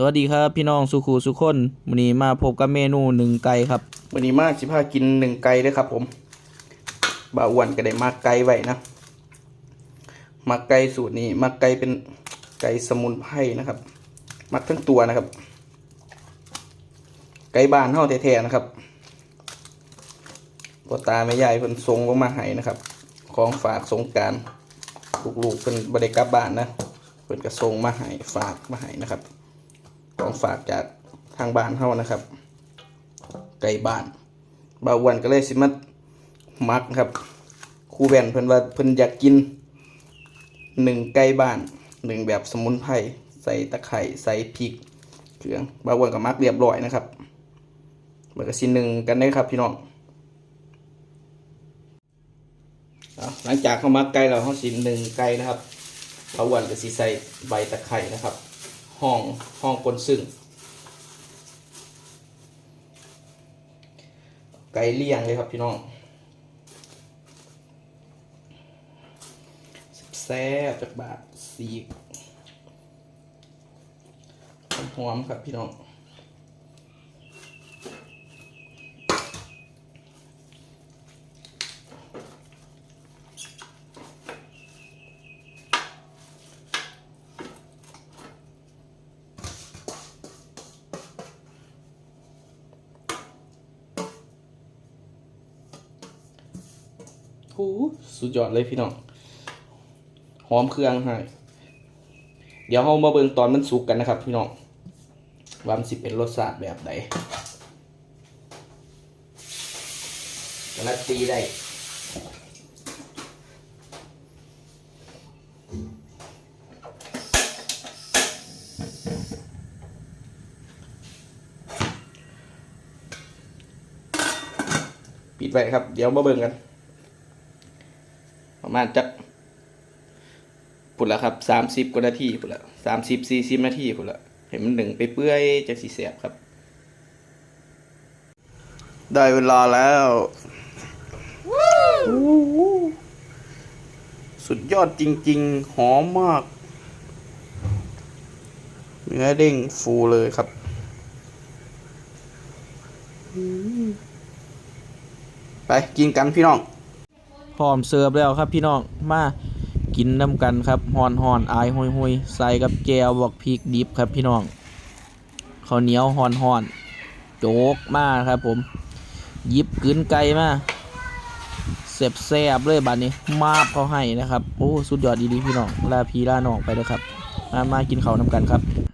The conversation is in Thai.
สวัสดีครับพี่น้องสุขูสุคนวันนี้มาพบกับเมนูหนึ่งไก่ครับวันนี้มากสิพากินหนึ่งไก่เด้วยครับ ผมบ่าวอ้วนก็ได้มากไก่ไว้นะมักไก่สูตรนี้มักไก่เป็นไก่สมุนไพรนะครับมักทั้งตัวนะครับ ไก่บ้านเฮาแท้ๆนะครับพ่อตาแม่ยายเพิ่นส่งลงมาให้นะครับ ของฝากสงการลูกๆเพิ่นบ่ได้กลับบ้านนะเพิ่นก็ส่งมาให้ฝากมาให้นะครับ ของฝากจากทางบ้านเฮานะครับ ไก่บ้านบาววันก็เลยสิมามักครับครูแว่นเพิ่นว่าเพิ่นอยากกินหนึ่งไก่บ้านหนึ่งแบบสมุนไพรใส่ตะไคร้ใส่พริกเครื่องบาววันก็มักเรียบร้อยนะครับมันก็สิหนึ่งกันได้ครับพี่น้องหลังจากเขามักไก่เราเขาสิหนึ่งไก่นะครับบาววันก็สิใส่ใบตะไคร้นะครับ ห้องห้องปนซึ่ง ไก่เลี่ยงเลยครับพี่น้องแซ่บจากบาทสีหอมครับพี่น้อง สุดยอดเลยพี่น้อง หอมเครื่องให้ เดี๋ยวเรามาเบิ่งตอนมันสุกกันนะครับพี่น้องว่ามันสิเป็นรสชาติแบบไหนการันตีได้ปิดไว้ครับ เดี๋ยวมาเบิ่งกัน ประมาณจักพุ่นละครับสามสิบกว่านาทีพุ่นละสามสิบสี่สิบนาทีพุ่นละเห็นมันหนึ่งไปเปื่อยจากสีเสียบครับ ได้เวลาแล้ว สุดยอดจริง ๆ หอมมาก เนื้อเด้งฟูเลยครับไปกินกันพี่น้อง พร้อมเสิร์ฟแล้วครับพี่น้องมากินน้ำกันครับหอนหอนอายหอยหอยใส่กับแจวบอกพริกดิบครับพี่น้องข้าวเหนียวหอนหอนโจกมาครับผมยิบกลืนไก่มาเสียบแซบเลยบัดนี้ มาบเขาให้นะครับ โอ้ สุดยอดดีๆพี่น้องลาพีลาน้องไปเลยครับ มามากินข้าวน้ำกันครับ